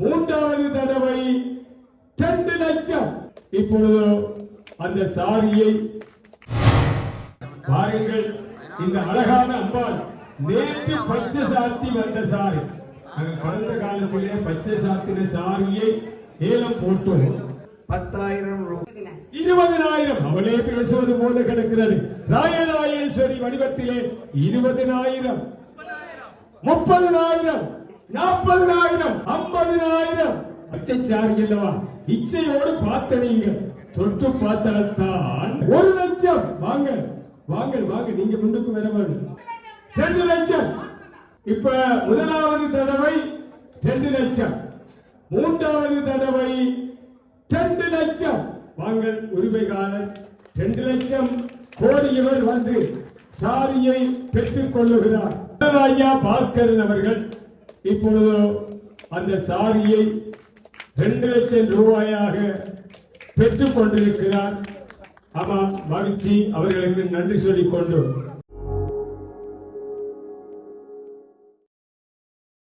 மூன்றாவது தடவை ரெண்டு லட்சம். இப்பொழுது அந்த சாரியை பாருங்கள் இந்த அழகான அம்பாள் நேற்று பச்சை சாத்தி வந்த சாரி கடந்த காலத்திலே பச்சை சாத்தின சாரியை ஏலம் போட்டோம். பத்தாயிரம் ரூபாய் இருபதனாயிரம். அவளே பேசுவது போல கிடக்கிறது. ராயராயேஸ்வரி வடிவத்திலே இருபதனாயிரம். முப்பதனாயிரம். நாற்பதனாயிரம். ஐம்பதனாயிரம். அச்சச்சாரிங்கல்லவா இச்சையோடு பார்த்த நீங்க தொட்டு பார்த்தால்தான் ஒரு லட்சம். வாங்க வாங்க வாங்க நீங்க முன்னுக்கு வர வேண்டும். ரெண்டு லட்சம். இப்ப முதலாவது தடவை ரெண்டு லட்சம். மூன்றாவது தடவை ரெண்டு லட்சம். வாங்கள் உரிமைகாரர் ரெண்டு லட்சம். கோரியவர் வந்து சாரியை பெற்றுக் கொள்ளுகிறார். ஐயா பாஸ்கரன் அவர்கள் இப்பொழுது அந்த சாரியை ரெண்டு லட்சம் ரூபாயாக பெற்றுக் கொண்டிருக்கிறார் ஆமாம் மகிழ்ச்சி அவர்களுக்கு நன்றி சொல்லிக் கொண்டு